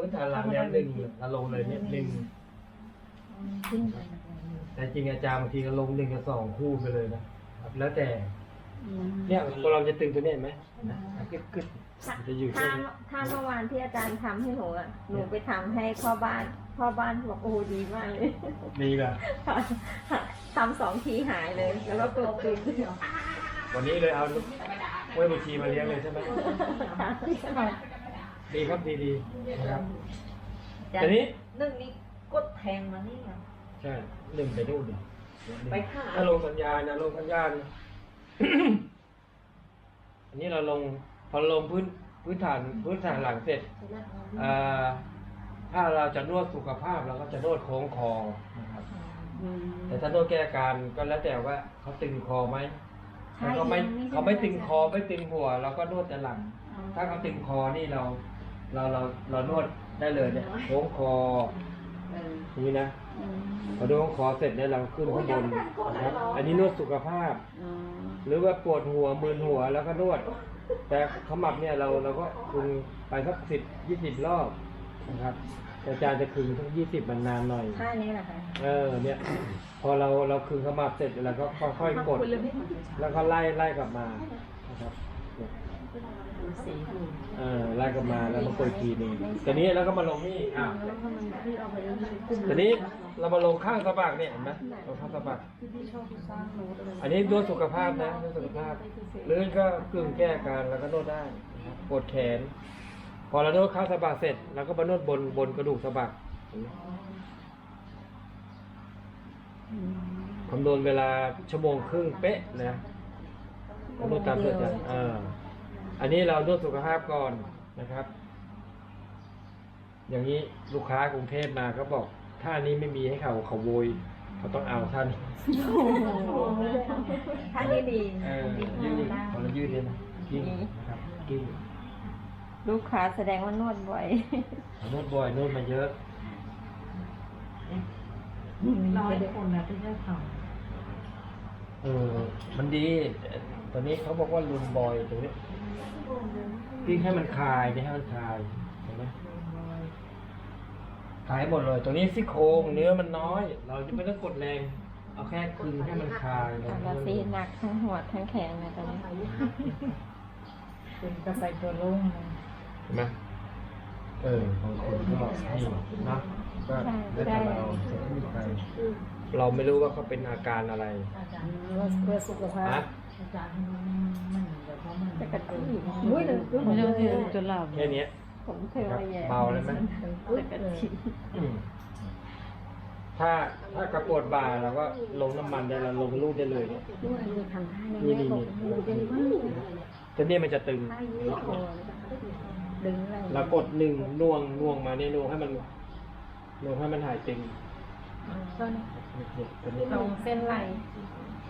พื้นฐานหลังเนี่ยหนึ่งเราลงเลยเนี่ยหนึ่งขึ้นไปแต่จริงอาจารย์บางทีก็ลงหนึ่งกับสองคู่ไปเลยนะครับแล้วแต่ เนี่ยพอเราจะตึงตัวนี้เห็นไหมนะกึดกึดมันจะอยู่ถ้าที่นี้ถ้าเมื่อวานที่อาจารย์ทำให้หนูอะหนูไปทำให้พ่อบ้านพ่อบ้านบอกโอ้ดีมากเลยดีแบบทำสองทีหายเลย แล้วก็ตัวตึงวันนี้เลยเอากล้วยบวชีมาเลี้ยงเลยใช่ไหม ดีครับดีดีนะครับแต่นี้นึ่งนี้กดแทงมานี่อะใช่หนึ่งไปดูดิไปข้างถ้าลงสัญญาณนะลงสัญญาณ อันนี้เราลงพอลงพื้นพื้นฐานพื้นฐานหลังเสร็จอ่าถ้าเราจะนวดสุขภาพเราก็จะนวดโค้งคอนะครับ แต่ถ้านวดแก้อาการก็แล้วแต่ว่าเขาตึงคอไหมถ้าเขาไม่เขาไม่ตึงคอไม่ตึงหัว เราก็นวดแต่หลัง ถ้าเขาตึงคอนี่เรา เราเราเรานวดได้เลยเนี่ยโค้งคอเอออย่างนี้นะพอดูโค้งคอเสร็จเนี่ยเราขึ้นข้างบนนะครับอันนี้นวดสุขภาพหรือว่าปวดหัวมึนหัวแล้วก็นวด แต่ขมับเนี่ยเราเราก็คึงไปสักสิบยี่สิบรอบนะครับแต่อาจารย์จะคึงสักยี่สิบมันนานหน่อย ท่านี้แหละค่ะเออเนี่ย พอเราเราคึงขมับเสร็จแล้วก็ค่อยๆกด แล้วก็ไล่ไล่กลับมานะครับเนี่ย สีหูเออไล่กลับมาแล้วมากดอีกทีหนึงตอนนี้แล้วก็มาลงนี่อะตอนนี้เรามาลงข้างสะบักเนี่ยเห็นไหมลงข้างสะบักอันนี้นวดสุขภาพนะนวดสุขภาพหรือก็กึ่งแก้อาการแล้วก็นวดได้นะครับปวดแขน พอเรานวดข้างสะบักเสร็จเราก็มานวดบนบนกระดูกสะบักเห็นไหมคำนวณเวลาชั่วโมงครึ่งเป๊ะนะนวดตามเสร็จจันอ่า อันนี้เรานวดสุขภาพก่อนนะครับ อย่างนี้ลูกค้ากรุงเทพมาก็บอก ถ้าอันนี้ไม่มีให้เขาเขาโวยเขาต้องเอาท่านท่านี้ดีเออยืดพอเรายืดเนี่ยนะกิ้งนะครับกิ้งลูกค้าแสดงว่านวดบ่อยนวดบ่อยนวดมาเยอะร้อยคนนะที่ได้ทเออ มันดี ตอนนี้เขาบอกว่ารุนบ่อยตรงนี้ กิ้งให้มันคลายนี่ให้มันคลายเห็นไหมคลายหมดเลยตรงนี้ซี่โครงเนื้อมันน้อย เราจะไม่ต้องกดแรง เอาแค่คึงให้มันคลายอาราซีหนักทั้งหัวทั้งแขนเลยตอนนี้ำเป็นกระใสตัวลงเลยเห็นไหมเออบางคนก็นี่นะก็แล้วแต่เราจะไม่มีใครเราไม่รู้ว่าเขาเป็นอาการอะไรอาจารย์เพื่อสุขภาพฮะอาจารย์ จะกระตุ้นอุ้ยหนึ่งไม่ต้องเทียนจนหลับแค่เนี้ยผมเธอมาแย่เบาเลยไหมจะกระตุ้นถ้าถ้ากระปวดบ่าเราก็ลงน้ำมันได้เราลงลูกได้เลยเนี่ยด้วยทำท่านี้นี่นี่นี่แต่เนี่ยมันจะตึงเรากดหนึ่งน่วงน่วงมาเนี่ยน่วงให้มันน่วงให้มันหายตึงเนี่ยตัวนี้ตรงเส้นไหล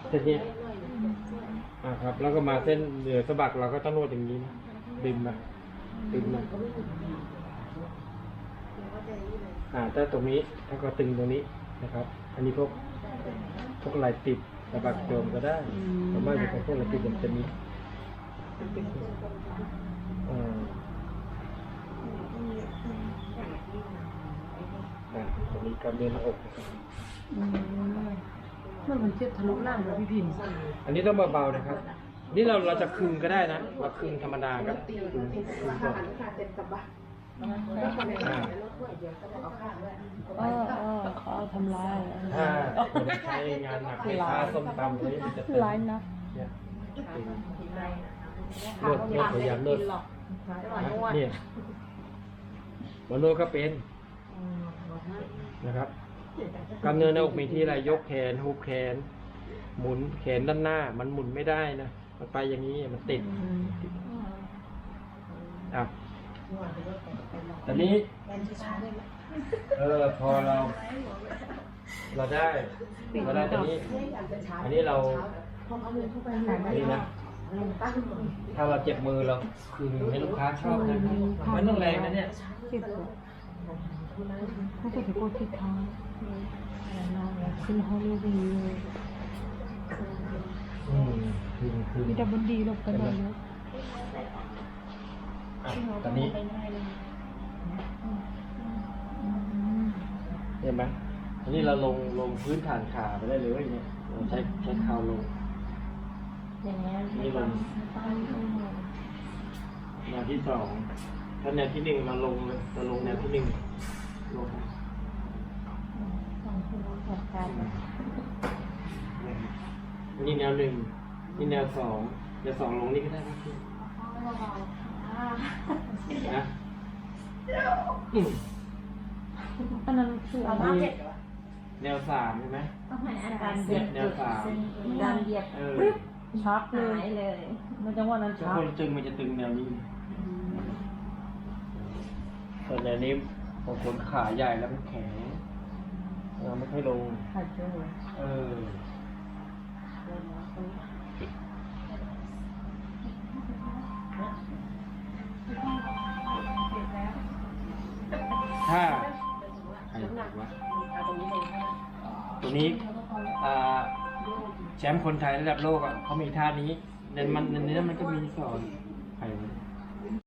เส้นนี้อ่าครับ แล้วก็มาเส้นเหนือสะบักเราก็ต้องนวดอย่างนี้นะดึงมาดึงมาอ่าถ้าตรงนี้ถ้าก็ตึงตรงนี้นะครับ อันนี้พวกพวกลายติดสะบักโจมก็ได้แต่ไม่ใช่พวกลายติดมันจะมีอ่าตรงนี้กล้ามเนื้อหน้าอกนะครับ มื่อมันเจ็บทะลุล่างเลยพี่พิมพ์อันนี้ต้องเบาๆนะครับ นี่เราเราจะคึงก็ได้นะเราคึงธรรมดาก็คึงคึงก่อนอ่าเออเออเขาทำร้ายถ้าคนใช้งานหนักไม่ค้าส้มตำนี้มันจะตึงร้ายนะเนี่ยตึงนวดนวดพยายามนวดนะเนี่ยมานวดก็เป็นนะครับ กล้ามเนื้อหน้าอกมีที่อะไรยกแขนหุบแขน หมุนแขนด้านหน้า มันหมุนไม่ได้นะมันไปอย่างนี้มันติดอะตอนนี้ เออพอเรา เราได้เราได้ตอนนี้ อันนี้เรานี่นะถ้าเราเจ็บมือเราคือให้ลูกค้าชอบนะไม่ต้องแรงนะเนี่ย เจ็บปวดเขาจะไปกดที่เท้าขึ้นห้องเลยอืมคือคือมีแต่บนดีลบกันเลยอะตอนนี้ช่ไหมอันนี้เราลงลงพื้นฐานขาไปได้เลยเนี่ยเราใช้ใช้เท้าลงอย่างเงี้ยนี่ลงต้องต้องลงแนวที่สองถ้าแนวที่หนึ่งเราลงเลยเราลงแนวที่หนึ่ง ลงนี่แนวหนึ่งนี่แนวสองแนวสองลงนี่ก็ได้ครับนะอันนั้นคืออะไรนี่แนวสามใช่ไหมต้องให้อาจารเหยียบแนวสามดันเหยียบเออปึ๊บชักเลยเลย มันจังหวะนั้นถ้าชักคนตึงมันจะตึงแนวนี้ส่วนแนวนี้ บางคนขาใหญ่แล้วมันแข็งเราไม่ค่อยลง ขาดเจอเออ ถ้าใครบอกว่าตัวนี้อ่าแชมป์คนไทยระดับโลกอะเขามีท่านี้ในมันในนี้มันก็มีสอนใครวะ